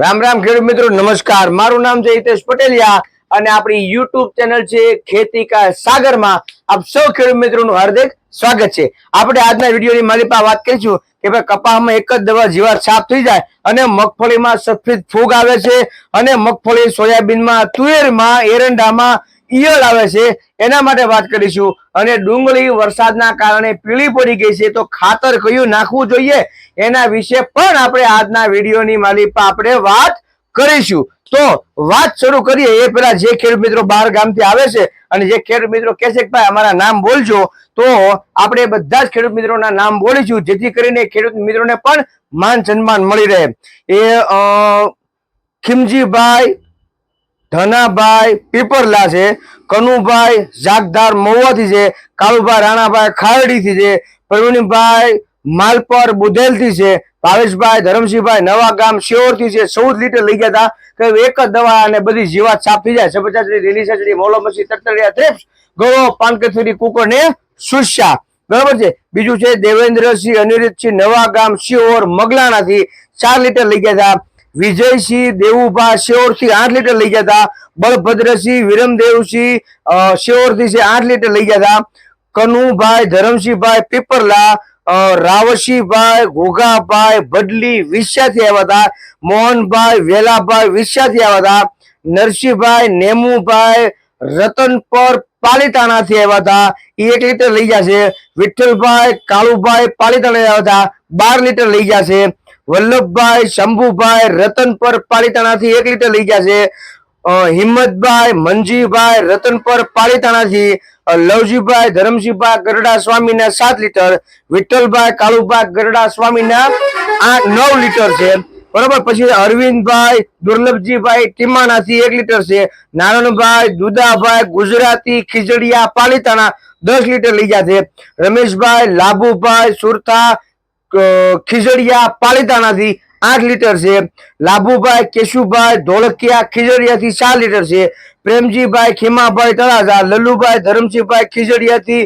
રામ રામ ખેડૂત મિત્રો, નમસ્કાર. મારું નામ છે હિતેશ પટેલિયા અને આપણી યુટ્યુબ ચેનલ છે ખેતી કા સાગરમાં. આપ સૌ ખેડૂત મિત્રોનું હાર્દિક સ્વાગત છે. આપણે આજના વિડીયોની મારી પાસે વાત કરીશું કે ભાઈ કપાસમાં એક જ દવા જીવાત સાફ થઈ જાય અને મગફળીમાં સફેદ ફૂગ આવે છે અને મગફળી સોયાબીનમાં તુવેરમાં, એરંડામાં ઈયળ આવે છે, એના માટે વાત કરીશું. અને ડુંગળી વરસાદના કારણે પીળી પડી ગઈ છે, તો ખાતર કયું નાખવું જોઈએ? એના વિશે પણ આપણે આજના વિડીયોની માલિકા આપણે વાત કરીશું. તો વાત શરૂ કરીએ, એ પેલા જે ખેડૂત મિત્રો બહાર ગામથી આવે છે, અને જે ખેડૂત મિત્રો કહે છે કે ભાઈ, અમારા નામ બોલજો, તો આપણે બધા જ ખેડૂત મિત્રોના નામ બોલીશું, જેથી કરીને ખેડૂત મિત્રોને પણ માન સન્માન મળી રહે. એ ખીમજીભાઈ ધનાભાઈ પીપરલા છે, કનુભાઈ જાગદાર મહુવાથી છે કાળુભાઈ રાણાભાઈ ખારડીથી છે, પ્રવીણભાઈ માલપર બુધેલથી છે, ભાવેશભાઈ ધરમસિંહભાઈ નવા ગામ શિયોરથી છે, ચૌદ લીટર લઈ ગયા હતા. કે એક જ દવા અને બધી જીવાત સાફ થઈ જાય. સબચાચડી લીલી મોલોમસી મોલો મસી તટડિયા ત્રેપ્સ ગળો, પાનકથરી, કુકર ને સુસ્યા બરાબર છે? બીજું છે દેવેન્દ્રસિંહ અનિરુદ્ધસિંહ નવા ગામ શિયોર મગલાણાથી ચાર લીટર લઈ ગયા હતા. વિજયસિંહ દેવુભા શેવરથી આઠ લીટર લઈ ગયા હતા. બળભદ્રસિંહ વિરમદેવસિંહ શેવરથી છે આઠ લીટર લઈ ગયા હતા. કનુભાઈ, ધરમસિંહભાઈ, પીપરલા રાવસિંહભાઈ ઘોઘાભાઈ, ભડલી વિશ્યાથી આવ્યા હતા. મોહનભાઈ, વેલાભાઈ વિશ્યાથી આવ્યા હતા. નરસિંહભાઈ, નેમુભાઈ, રતનપર, પાલીતાણાથી આવ્યા હતા. એ એક લીટર લઈ ગયા છે. વિઠ્ઠલભાઈ, કાળુભાઈ પાલીતાણા આવ્યા હતા. બાર લીટર લઈ ગયા છે. વલ્લભભાઈ, શંભુભાઈ રતનપર પાલીતાણાથી એક લીટર લઈ ગયા છે. હિંમતભાઈ, મંજીભાઈ રતનપર પાલીતાણાથી લવજીભાઈ, ધરમજીભાઈ, ગરડા સ્વામીના સાત લીટર, વિઠ્ઠલભાઈ, કાળુભાઈ, ગરડા સ્વામીના આ નવ લીટર છે. બરોબર? પછી અરવિંદભાઈ, દુર્લભજીભાઈ ટીમાણાથી એક લીટર છે. નારણભાઈ દુદાભાઈ, ગુજરાતી ખીજડીયા પાલીતાણા દસ લીટર લઈ ગયા છે. રમેશભાઈ, લાભુભાઈ સુરતા ખીજડીયા પાલીતાણાથી આઠ લીટર છે, લાભુભાઈ, કેશુભાઈ, ધોળકિયા ખીજડીયાથી ચાર લીટર છે, પ્રેમજીભાઈ, ખીમાભાઈ, તળાજા, લલ્લુભાઈ, ધરમસિંહભાઈ ખીજડીયાથી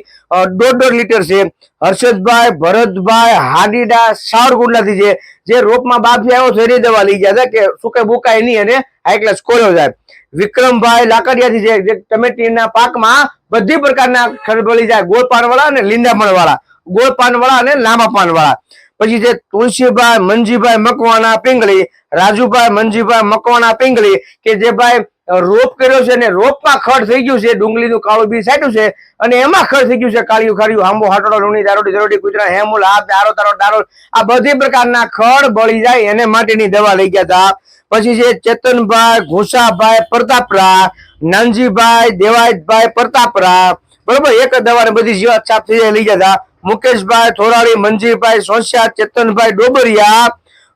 દોઢ દોઢ લીટર છે, હર્ષદભાઈ, ભરતભાઈ, હાડીડા, સાવરકુંડલાથી છે, જે રોપમાં બાફી આવ્યો છે એની દવા લઈ ગયા હતા કે સુકે બુકાય નહીં અને હાઈ ક્લાસ કોર્યો જાય. વિક્રમભાઈ લાકડિયાથી છે, જે ટમેટીના પાકમાં બધી પ્રકારના ખરબળી જાય ગોળ પાનવાળા અને લીંડામણ વાળા ગોળ પાનવાળા અને લાંબા પાનવાળા પછી છે તુલસીભાઈ મંજીભાઈ મકવાણા, પિંગળી, રાજુભાઈ મંજીભાઈ મકવાણા, પિંગળી, કે જે ભાઈ રોપ કર્યો છે અને રોપમાં ખડ થઈ ગયું છે, ડુંગળીનું કાળું બી સાટ્યું છે, અને એમાં ખડ થઈ ગયું છે, કાળિયું, ખાળિયું, આંબો, હાટડો, લુણી, દારોડી દરોડી કૂતરા, હેમુલ હાથ દારો, તારો, દારો, આ બધી પ્રકારના ખડ બળી જાય એને માટેની દવા લઈ ગયા હતા. પછી છે ચેતનભાઈ, ઘોષાભાઈ પ્રતાપરા નાનજીભાઈ, દેવાયતભાઈ પ્રતાપરા બરોબર? એક જ દવાને બધી જીવાત સાફ થઈ જાય, લઈ ગયા હતા. મુકેશભાઈ થોરાળી મંજીભાઈ સોસિયા, ચેતનભાઈ ડોબરિયા,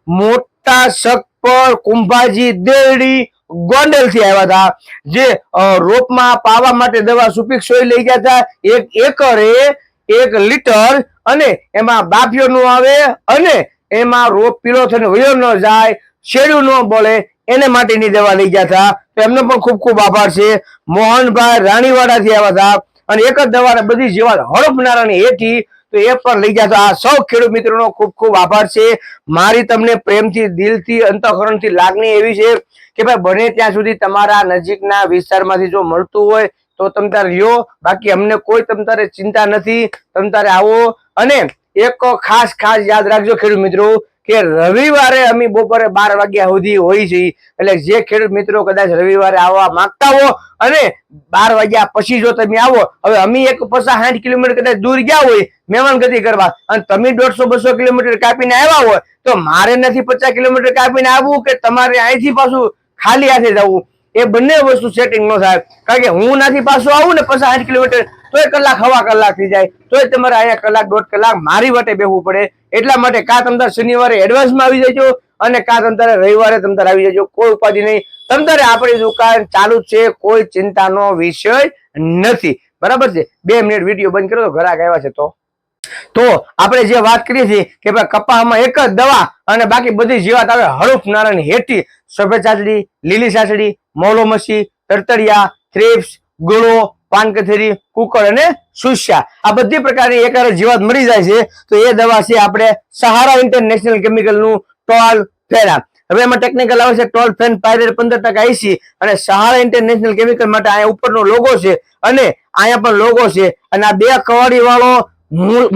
મોટા શકપર કુંભાજી દેરડી ગોંડલથી આવ્યા હતા. જે રોપમાં પાવા માટે દવા સુપીક સોય લઈ ગયા હતા. એક એકરે એક લીટર અને એમાં બાફિયો ન આવે અને એમાં રોપ પીળો થઈને વયો ન જાય શેડ્યું ન બોલે એને માટેની દવા લઈ ગયા હતા. તો એમનો પણ ખૂબ ખૂબ આભાર છે. મોહનભાઈ રાણીવાડા થી આવ્યા હતા. અને એક જ દવાને બધી જીવાત હડપનારાની હેઠી તો એ પણ લઈ હતા આ સૌ ખેડૂત મિત્રોનો ખૂબ ખૂબ આભાર છે. મારી તમને પ્રેમથી, દિલથી, અંતઃકરણથી લાગણી એવી છે કે ભાઈ બને ત્યાં સુધી તમારા નજીકના વિસ્તારમાંથી જો મળતું હોય તો તમ તારે લ્યો. બાકી અમને કોઈ તમ તારે ચિંતા નથી. તમ તારે આવો. અને એક ખાસ ખાસ યાદ રાખજો ખેડૂત મિત્રો, કે રવિવારે અમે બપોરે બાર વાગ્યા સુધી હોય છે. એટલે જે ખેડૂત મિત્રો કદાચ રવિવારે આવવા માંગતા હો અને બાર વાગ્યા પછી જો તમે આવો, હવે અમે એક પચાસ સાઠ કિલોમીટર કદાચ દૂર ગયા હોય મહેમાન ગતિ કરવા, અને તમે દોઢસો બસો કિલોમીટર કાપીને આવ્યા હોય, તો મારે નથી પચાસ કિલોમીટર કાપીને આવવું કે તમારે અહીંથી પાછું ખાલી હાથે જવું? એ બંને વસ્તુ સેટિંગ નો થાય કારણ કે હું નથી પાછું આવું ને પચાસ સાઠ કિલોમીટર તોય કલાક, હવા કલાક થઈ જાય. તોય તમારે અહીંયા કલાક, દોઢ કલાક મારી વટે બેહવું પડે. એટલા માટે કા તમતાર શનિવારે એડવાન્સમાં આવી જજો અને કા તમતારે રવિવારે તમતાર આવી જજો. કોઈ ઉપાધિ નહીં. તમતારે આપણી દુકાન ચાલુ છે, કોઈ ચિંતાનો વિષય નથી. બરાબર છે? બે મિનિટ વીડિયો બંધ કરો તો ઘરાક આવ્યા છે તો. તો આપણે જે વાત કરીએ છીએ કે ભાઈ કપાસમાં એક જ દવા અને બાકી બધી જીવાત આવે હળુફ નારાયણ હેઠી. સફેદ ચાસડી લીલી ચાસડી મોલોમસી તરતરિયા થ્રિપ્સ, ગુળો પાનકથેરી કુકળ અને સુસ્યા. આ બધી પ્રકારની એકારે જીવાત મરી જાય છે, તો એ દવા છે આપણે સહારા ઇન્ટરનેશનલ કેમિકલનું ટોલ ફેરા હવે એમાં ટેકનિકલ આવે છે, ટોલ ફેન પાયરેટ પંદર ટકા એસી અને સહારા ઇન્ટરનેશનલ કેમિકલ માટે અહીંયા ઉપરનો લોગો છે અને અહીંયા પણ લોગો છે. અને આ બે કવાડી વાળો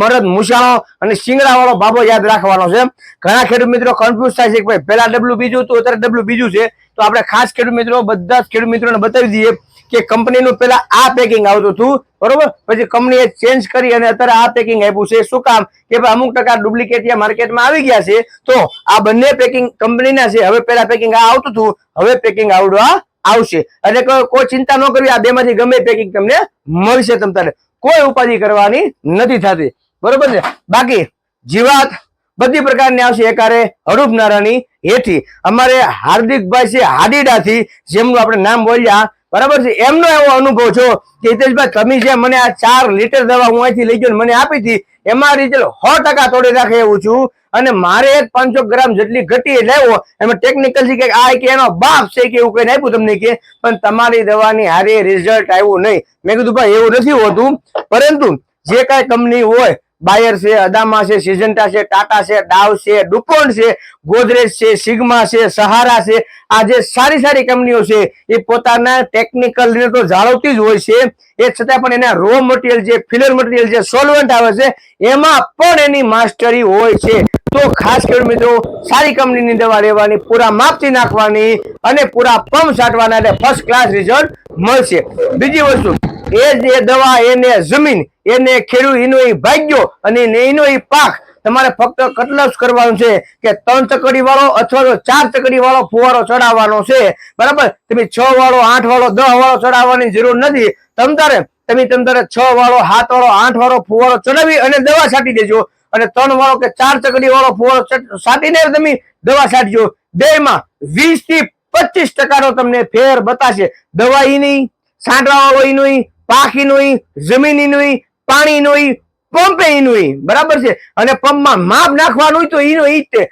મરદ મુસાળો અને સિંગડા વાળો બાબો યાદ રાખવાનો છે. ઘણા ખેડૂત મિત્રો કન્ફ્યુઝ થાય છે ભાઈ પેલા ડબલ્યુ બીજું હતું, અત્યારે ડબલ્યુ બીજું છે. તો આપણે ખાસ ખેડૂત મિત્રો, બધા જ ખેડૂત મિત્રોને બતાવી દઈએ કે કંપનીનું પેલા આ પેકિંગ આવતું હતું, બરોબર? પછી કંપનીએ ચેન્જ કરી અને અત્યારે આ પેકિંગ આપ્યું છે. શું કામ? કે ભાઈ અમુક ટકા ડુપ્લિકેટ માર્કેટમાં આવી ગયા છે, તો આ બંને પેકિંગ કંપનીના છે. હવે પેલા પેકિંગ આ આવતું હતું, હવે પેકિંગ આવડવા આવશે. એટલે કોઈ ચિંતા ન કરવી, આ બેમાંથી ગમે પેકિંગ તમને મળશે તમારે કોઈ ઉપાધિ કરવાની નથી થતી. બરોબર છે બાકી, જીવાત બધી પ્રકારની આવશે. એકારે હડૂપ નારાની હેઠી. અમારે હાર્દિકભાઈ છે, હાડીડાથી, જેમનું આપણે નામ બોલ્યા બરાબર છે? એમનો એવો અનુભવ છો, કે હિતેશભાઈ, તમે જે મને આ ચાર લીટર દવા હું અહીંથી લઈ ગયો મને આપી હતી, એમાં રિઝલ્ટ સો ટકા તોડી રાખે એવું છું. અને મારે એક પાંચસો ગ્રામ જેટલી ઘટી લેવો, એમાં ટેકનિકલ છે કે આ કે એનો બાપ છે કે એવું કઈને આપ્યું તમને કે, પણ તમારી દવાની હારે રિઝલ્ટ આવ્યું નહીં. મેં કીધું, ભાઈ, એવું નથી હોતું. પરંતુ જે કાંઈ કંપની હોય બાયર છે, અદામા છે સિજન્ટા છે, ટાટા છે, ડાવ છે ડુપોન્ટ છે, ગોદરેજ છે, સિગ્મા છે, સહારા છે, આ જે સારી સારી કંપનીઓ છે, એ પોતાના ટેકનિકલ ને તો જાળવતી જ હોય છે. એ છતાં પણ એના રો મટીરિયલ જે ફિલર મટીરિયલ જે સોલવન્ટ આવે છે, એમાં પણ એની માસ્ટરી હોય છે. તો ખાસ કરી મિત્રો, સારી કંપનીની દવા લેવાની પૂરા માપથી નાખવાની અને પૂરા પંપ છાંટવાના એટલે ફર્સ્ટ ક્લાસ રિઝલ્ટ મળશે. બીજી વસ્તુ એ જે દવા એને જમીન, એને ખેડૂત, એનો એ ભાગ્યો અને એને એ પાક તમારે ફક્ત કેટલો જ કરવાનું છે કે ત્રણ ચકડી વાળો અથવા તો ચાર ચકડી વાળો ફુવારો ચડાવવાનો છે. બરાબર? તમે છ વાળો, આઠ વાળો, દસ વાળો ચડાવવાની જરૂર નથી. તમ તારે, તમે તમ તારે છ વાળો, સાત વાળો, આઠ વાળો ફુવારો ચડાવી અને દવા છાંટી દેજો. અને ત્રણ વાળો કે ચાર ચકડી વાળો ફુવારો છાંટીને તમે દવા છાંટજો. બે માં વીસથી પચીસ ટકાનો તમને ફેર બતાશે. દવા નહીં છાંટવા વાળો નહીં પાકી નું જમીનનું પાણી નું પંપે ઈનું બરાબર છે? અને પંપમાં માપ નાખવાનું તો એનો ઈ તે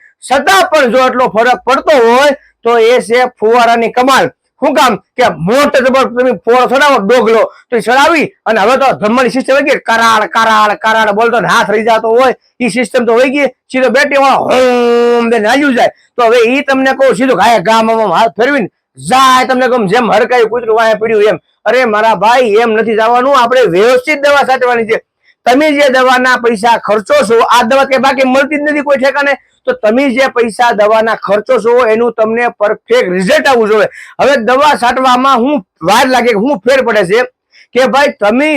પણ જો એટલો ફરક પડતો હોય, તો એ છે ફુવારાની કમાલ. શું કામ? કે મોટો જબર તમે ચડાવો, ડોગલો. તો એ ચડાવી, અને હવે તો ધમવાની સિસ્ટમ હોય ગઈ કરાળ કરાળ કરાળ બોલતો ને હાથ રહી જતો હોય, એ સિસ્ટમ તો હોય ગઈ. સીધો બેટી વાળો હોમ દે નાલ્યું જાય. તો હવે એ તમને કહું, સીધું ગાય ગામ હાથ ફેરવીને જાય તમને કહું, જેમ હરકાયું કૂતરું વાંહે પીડ્યું એમ. અરે, મારા ભાઈ, એમ નથી જવાનું. આપણે વ્યવસ્થિત દવા સાચવાની છે. તમે જે દવાના પૈસા ખર્ચો છો, આ દવા કે બાકી મળતી જ નથી કોઈ ઠેકાને તો તમે જે પૈસા દવાના ખર્ચો છો, એનું તમને પરફેક્ટ રિઝલ્ટ આવવું જોઈએ. હવે દવા સાટવામાં હું વાર લાગે, હું ફેર પડે છે કે ભાઈ, તમે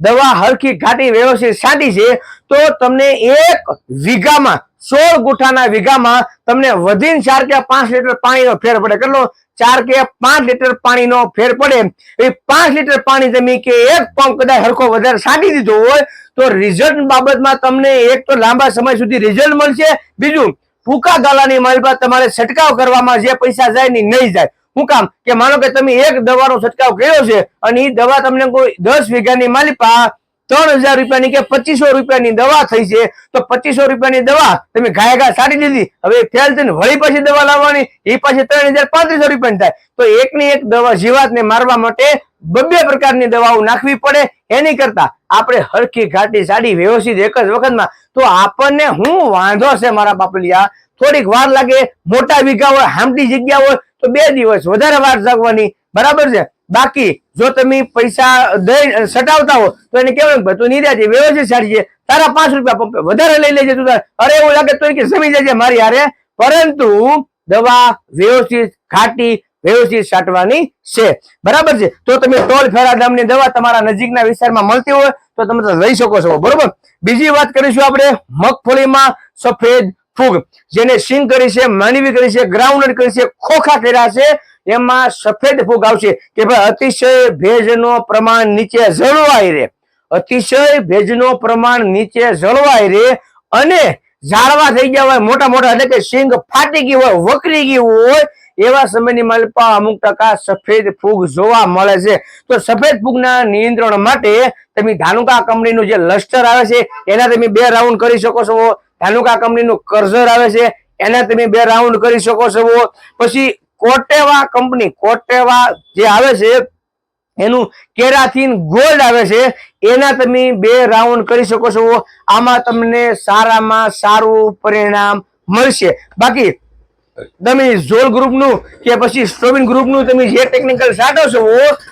દવા હરખી, ઘાટી, વ્યવસ્થિત સાટી છે, તો તમને એક વીઘામાં સોળ ગુઠાના વીઘામાં તમને વધીને ચાર કે પાંચ લીટર પાણીનો ફેર પડે. કેટલો? ચાર કે પાંચ લીટર પાણીનો ફેર પડે. એ પાંચ લીટર પાણી તમે કે એક પંપ કદાચ હરખો વધારે છાંટી દીધો હોય, તો રિઝલ્ટ બાબતમાં તમને એક તો લાંબા સમય સુધી રિઝલ્ટ મળશે. બીજું ટૂંકા ગાળાની માલમાં તમારે છંટકાવ કરવામાં જે પૈસા જાય ને નહીં જાય. હું કામ? કે માનો કે તમે એક દવાનો છંટકાવ કર્યો છે, અને એ દવા તમને કોઈ દસ વીઘાની માલિપા ત્રણ હજાર રૂપિયાની કે પચીસો રૂપિયાની દવા થઈ છે, તો પચીસો રૂપિયાની દવા તમે ઘાય ઘા સાડી દીધી. હવે ફેલ થઈને વળી પાછી દવા લાવવાની એ પાછી ત્રણ હજાર પાંત્રીસો રૂપિયાની થાય. તો એકની એક દવા જીવાતને મારવા માટે બબ્બે પ્રકારની દવાઓ નાખવી પડે. એની કરતા આપણે હરખી ઘાટી સાડી વ્યવસ્થિત એક જ વખતમાં. તો આપણને હું વાંધો છે મારા બાપલિયા? થોડીક વાર લાગે, મોટા વીઘા હોય હામટી જગ્યા હોય, તો બે દિવસ વધારે વાર જાગવાની. બરાબર છે? બાકી જો તમે પૈસા દઈ સટાવતા હો, તો એને કેવું ભાઈ તું નિરાજી વ્યવસ્થિત સારી છે, તારા પાંચ રૂપિયા વધારે લઈ લેજે તું. અરે એવું લાગે તો કે સમી જજે મારી હારે. પરંતુ દવા વ્યવસ્થિત ઘાટી વ્યવસ્થિત છાંટવાની છે. બરાબર છે? તો તમે ટોલ ફેરા ગામની દવા તમારા નજીકના વિસ્તારમાં મળતી હોય, તો તમે લઈ શકો છો. બરોબર? બીજી વાત કરીશું આપણે મગફળીમાં સફેદ ફૂગ, જેને સિંગ કરી છે માનવી કરી છે ગ્રાઉન્ડ કરી છે, ખોખા કર્યા છે. એમાં સફેદ ફૂગ આવશે કે ભાઈ અતિશય ભેજનો પ્રમાણ નીચે જળવાય રે. અતિશય ભેજનો પ્રમાણ નીચે જળવાય રે અને ઝાડવા થઈ ગયા હોય, મોટા મોટા એટલે કે સિંગ ફાટી ગયું હોય, વકરી ગયું હોય, એવા સમયની માલપા અમુક ટકા સફેદ ફૂગ જોવા મળે છે. તો સફેદ ફૂગના નિયંત્રણ માટે તમે ધાનુકા કંપનીનું જે લસ્ટર આવે છે, એના તમે બે રાઉન્ડ કરી શકો છો. ધાનુકા કંપનીનું કર્ઝર આવે છે, એના તમે બે રાઉન્ડ કરી શકો છો. પછી કોટેવા કંપની, કોટેવા જે આવે છે, એનું કેરાથીન ગોલ્ડ આવે છે, એના તમે બે રાઉન્ડ કરી શકો છો. આમાં તમને સારામાં સારું પરિણામ મળશે. બાકી, તમે ઝોલ ગ્રુપનું કે પછી સ્ટ્રોબિન ગ્રુપનું તમે જે ટેકનિકલ સાટો છો,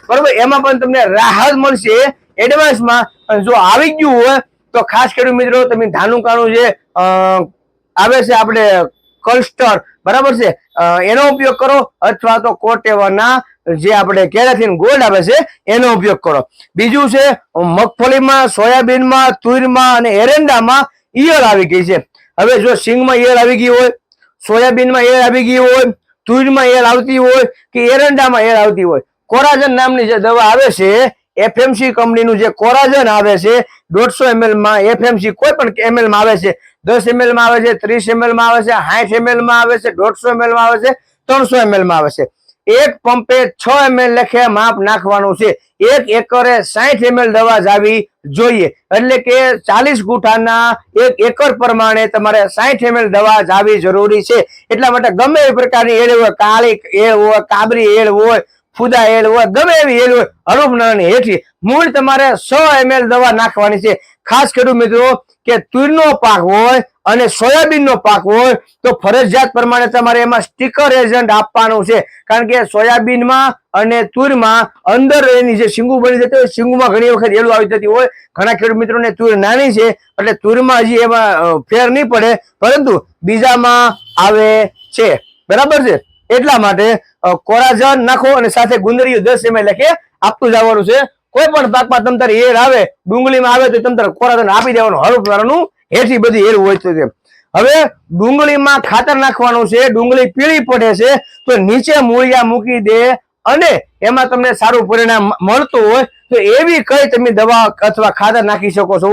બરોબર, એમાં પણ તમને રાહત મળશે એડવાન્સમાં જો આવી ગયું હોય, તો ખાસ કરી મિત્રો, તમે ધાનુકાનું જે આવે છે આપણે કલ્સ્ટર બરાબર છે? એનો ઉપયોગ કરો અથવા તો કોટેવાના જે આપણે કેરાથીન ગોલ્ડ આવે છે, એનો ઉપયોગ કરો. બીજું છે, મગફળીમાં, સોયાબીનમાં તુરમાં અને એરંડામાં ઈયળ આવી ગઈ છે. હવે જો સિંગમાં ઈયળ આવી ગઈ હોય, સોયાબીનમાં ઈયળ આવી ગઈ હોય તુરમાં ઈયળ આવતી હોય કે એરંડામાં ઈયળ આવતી હોય, કોરાજન નામની જે દવા આવે છે, એફએમસી કંપનીનું જે કોરાજન આવે છે, દોઢસો એમએલમાં એફએમસી કોઈ પણ એમએલમાં આવે છે દસ એમએલમાં આવે છે, ત્રીસ એમએલમાં આવે છે, સાઠ એમએલમાં આવે છે, દોઢસો એમએલમાં આવે છે, ત્રણસો એમએલમાં આવે છે. એક પંપે છ એમએલ લખે, માપ નાખવાનું છે. એક એકરે સાઠ એમએલ દવા જાવી જોઈએ. એટલે કે ચાલીસ ગુઠાના એક એકર પ્રમાણે તમારે સાઠ એમએલ દવા જાવી જરૂરી છે. એટલા માટે ગમે એ પ્રકારની એળ હોય, કાળી એળ હોય, કાબરી એળ હોય ફુદા એલ હોય, ગમે એવી એલ હોય હરૂફ નાની હેઠી મૂળ તમારે સો એમએલ દવા નાખવાની છે. ખાસ કર્યું મિત્રો, કે તુરનો પાક હોય અને સોયાબીનનો પાક હોય, તો ફરજિયાત પ્રમાણે તમારે એમાં સ્ટીકર એજન્ટ આપવાનું છે. કારણ કે સોયાબીનમાં અને તુરમાં અંદર એની જે શીંગું બની જતી હોય, શીંગુમાં ઘણી વખત એલું આવી જતી હોય. ઘણા ખેડૂત મિત્રોને તુર નાની છે, એટલે તુરમાં હજી એમાં ફેર નહીં પડે. પરંતુ બીજામાં આવે છે. બરાબર છે? એટલા માટે કોરાજન નાખો અને સાથે ગુંદરીયું દસ એમએલ લખે, આપતું જવાનું છે. કોઈ પણ પાકમાં તમ એર આવે, ડુંગળીમાં આવે તો તમ તારે કોરાજન આપી દેવાનું હળવું કરવાનું હેઠી બધી એર હોય છે હવે ડુંગળીમાં ખાતર નાખવાનું છે, ડુંગળી પીળી પડે છે, તો નીચે મૂળિયા મૂકી દે અને એમાં તમને સારું પરિણામ મળતું હોય, તો એવી કઈ તમે દવા અથવા ખાતર નાખી શકો છો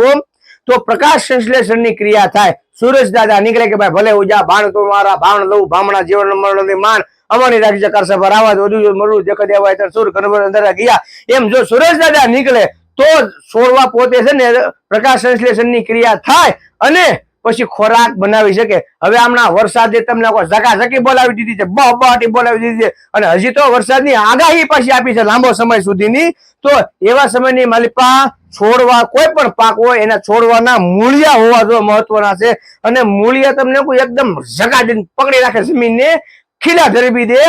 તો પ્રકાશ સંશ્લેષણની ક્રિયા થાય. સૂરજ દાદા નીકળે કે ભાઈ ભલે ઉજા, ભાણ તો મારા, ભાણ લઉં, ભામણા જીવન મરણ માન અમારી રાખજે કરશે ભરાવા વધુ જે તો સુર કનવર અંદર ગયા. એમ જો સુરેશ દાદા નીકળે, તો સોળવા પોતે છે ને પ્રકાશ સંશ્લેષણની ક્રિયા થાય અને પછી ખોરાક બનાવી શકે. હવે હમણાં વરસાદે તમને ઝકાઝકી બોલાવી દીધી છે બહબાટી બોલાવી દીધી છે. અને હજી તો વરસાદની આગાહી પાછી આપી છે લાંબો સમય સુધીની. તો એવા સમયની માલિપા છોડવા કોઈ પણ પાક હોય, એના છોડવાના મૂળિયા હોવા જો મહત્વના છે. અને મૂળિયા તમને કોઈ એકદમ જગાડીને પકડી રાખે, જમીનને ખીલા ધરબી દે.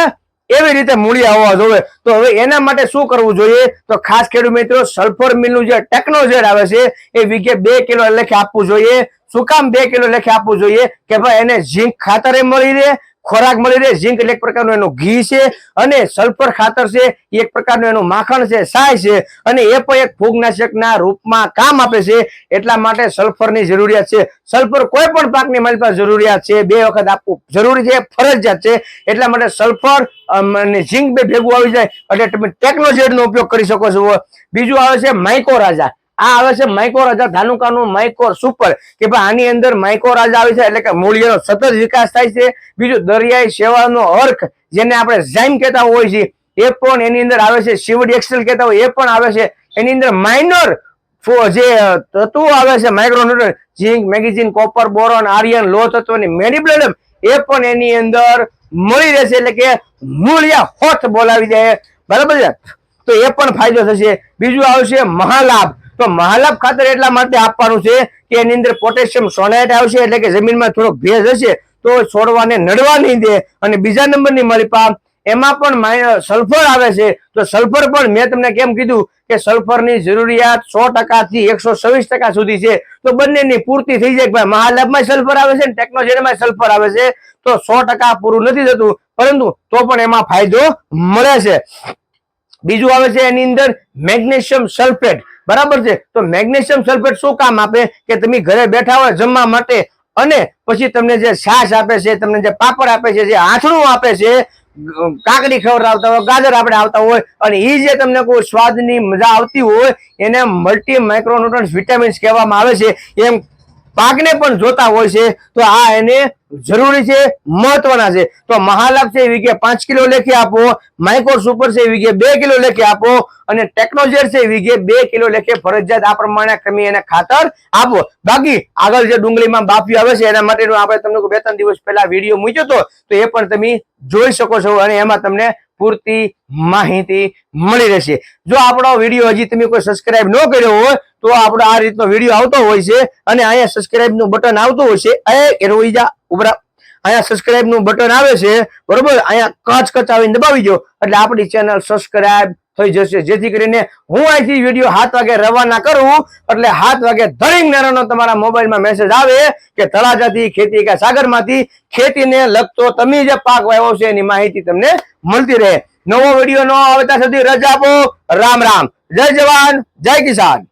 એવી રીતે મૂળિયા હોવા જોવે. તો હવે એના માટે શું કરવું જોઈએ? તો ખાસ ખેડૂત મિત્રો સલ્ફર મિલનું જે ટેકનોજેડ આવે છે, એ વીઘે બે કિલો લેખે આપવું જોઈએ. શું કામ બે કિલો લેખે આપવું જોઈએ? કે ભાઈ એને ઝીંક ખાતરે મળી રહે ખોરાક મળી રહે, ઝીંક એટલે એક પ્રકારનું એનું ઘી છે અને સલ્ફર ખાતર છે એક પ્રકારનું એનું માખણ છે, સાય છે અને એ પણ એક ફૂગનાશકના રૂપમાં કામ આપે છે. એટલા માટે સલ્ફરની જરૂરિયાત છે. સલ્ફર કોઈ પણ પાકની મારી પાસે જરૂરિયાત છે. બે વખત આપવું જરૂરી છે ફરજિયાત છે. એટલા માટે સલ્ફર અને ઝીંક બે ભેગું આવી જાય. એટલે તમે ટેકનોજેડનો ઉપયોગ કરી શકો છો. બીજું આવે છે માઇકો રાજા આ આવે છે માઇકો રાજા ધાનુકાનું માઇકોર સુપર કે ભાઈ આની અંદર માઇકો રાજા આવે છે, એટલે કે મૂલ્યનો સતત વિકાસ થાય છે. બીજું દરિયાઈ સેવાનો અર્ક, જેને આપણે ઝાઇમ કહેતા હોય છે એ પણ એની અંદર આવે છે. શિવડી એક્સેલ કહેતા હોય, એ પણ આવે છે. એની અંદર માઇનર જે તત્વો આવે છે micronutrient zinc magnesium copper boron iron લો તત્વની મેડિબ્લેડમ એ પણ એની અંદર મળી રહેશે, એટલે કે મૂળિયા હોઠ બોલાવી જાય બરાબર છે? તો એ પણ ફાયદો થશે. બીજું આવશે મહાલાભ. તો મહાલાભ ખાતર એટલા માટે આપવાનું છે કે એની અંદર પોટેશિયમ સોનાઇટ આવશે એટલે કે જમીનમાં થોડોક ભેજ હશે તો છોડવાને નડવા નહીં દે અને બીજા નંબરની પા એમાં પણ સલ્ફર આવે છે. તો સલ્ફર પણ મેં તમને કેમ કીધું કે સલ્ફરની જરૂરિયાત સો ટકાથી એકસો છવ્વીસ ટકા સુધી છે. તો બંનેની પૂર્તિ થઈ જાય ભાઈ મહાલાભમાં સલ્ફર આવે છે ને સલ્ફર આવે છે તો સો ટકા પૂરું નથી થતું. પરંતુ તો પણ એમાં ફાયદો મળે છે. બીજું આવે છે એની અંદર મેગ્નેશિયમ સલ્ફેટ. બરાબર છે? તો મેગ્નેશિયમ સલ્ફેટ શું કામ આપે? કે તમે ઘરે બેઠા હોય જમવા માટે અને પછી તમને જે છાશ આપે છે, તમને જે પાપડ આપે છે, જે આથણું આપે છે કાકડી ખવડાવતા હોય, ગાજર આપણે આવતા હોય અને એ જે તમને કોઈ સ્વાદની મજા આવતી હોય, એને મલ્ટી માઇક્રોન્યુટ્રન્સ વિટામિન્સ કહેવામાં આવે છે. એમ પાકને પણ જોતા હોય છે, તો આ એને જરૂરી છે, મહત્વના છે. તો મહાલાભ છે એ વીઘે પાંચ કિલો લેખી આપો માઇક્રો સુપર છે એ વીઘે બે કિલો લેખી આપો, અને ટેકનોલોજી છે એ વીઘે બે કિલો લેખે ફરજિયાત આ પ્રમાણે કમી એને ખાતર આપો. બાકી આગળ જે ડુંગળીમાં બાફી આવે છે, એના માટેનું આપણે તમને બે ત્રણ દિવસ પહેલા વીડિયો મૂક્યો હતો તો એ પણ તમે જોઈ શકો છો અને એમાં તમને પૂરતી માહિતી મળી રહેશે. જો આપણો વીડિયો હજી તમે કોઈ સબસ્ક્રાઇબ ન કર્યો હોય, તો આપણો આ રીતનો વીડિયો આવતો હોય છે અને અહીંયા સબસ્ક્રાઇબનું બટન આવતું હોય છે, એ એનો ઈજા ઉભરા. અહીંયા સબસ્ક્રાઇબનું બટન આવે છે, બરોબર? અહીંયા કચ કચાવીને દબાવી દો એટલે આપણી ચેનલ સબસ્ક્રાઇબ થઈ જશે. જેથી કરીને હું અહીંથી વીડિયો સાત વાગે રવાના કરું, એટલે સાત વાગે ધડીંગ નારાનો તમારા મોબાઈલમાં મેસેજ આવે કે તળાજાથી ખેતી કે સાગરમાંથી ખેતીને લગતો તમે જે પાક વાવ્યો છે એની માહિતી તમને મળતી રહે. નવો વીડિયો ન આવે ત્યાં સુધી રજા આપો. રામ રામ. જય જવાન, જય કિસાન.